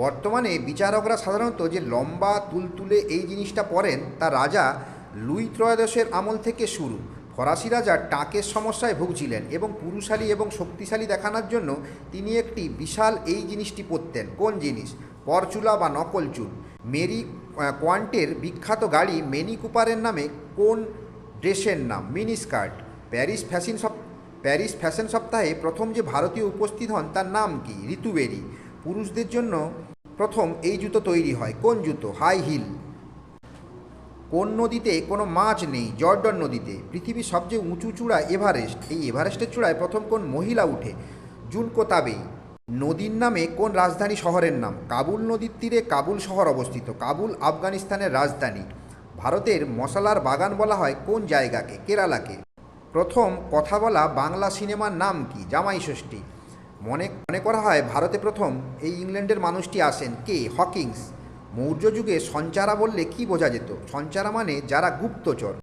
বর্তমানে বিচারকরা সাধারণত যে লম্বা তুলতুলে এই জিনিসটা পরেন তা রাজা লুই ত্রয়োদশের আমল থেকে শুরু। ফরাসি রাজা টাকের সমস্যায় ভুগছিলেন এবং পুরুষালী এবং শক্তিশালী দেখানোর জন্য তিনি একটি বিশাল এই জিনিসটি পরতেন কোন জিনিস? পরচুলা বা নকল চুল। মেরি কোয়ান্টের বিখ্যাত গাড়ি মেনি কুপারের নামে কোন ড্রেসের নাম? মিনি স্কার্ট প্যারিস ফ্যাশন সপ, প্যারিস ফ্যাশন সপ্তাহে প্রথম যে ভারতীয় উপস্থিত হন, তার নাম কি? ঋতুবেরি। পুরুষদের জন্য প্রথম এই জুতো তৈরি হয়। কোন জুতো? হাই হিল কোন নদীতে কোনো মাছ নেই? জর্ডন নদীতে। পৃথিবীর সবচেয়ে উঁচু চূড়া এভারেস্ট। এই এভারেস্টের চূড়ায় প্রথম কোন মহিলা উঠে? জুনকো তাবেই নদীর নামে কোন রাজধানী শহরের নাম? কাবুল নদীর তীরে কাবুল শহর অবস্থিত। কাবুল, আফগানিস্তানের রাজধানী। ভারতের মশলার বাগান বলা হয় কোন জায়গাকে? কেরালাকে। প্রথম কথা বলা বাংলা সিনেমার নাম কি? জামাই ষষ্ঠী। মনে মনে করা হয় ভারতে প্রথম এই ইংল্যান্ডের মানুষটি আসেন কে? হকিংস। মৌর্য যুগে সঞ্চারা বললে কি বোঝা যেত? সঞ্চারা মানে যারা গুপ্তচর।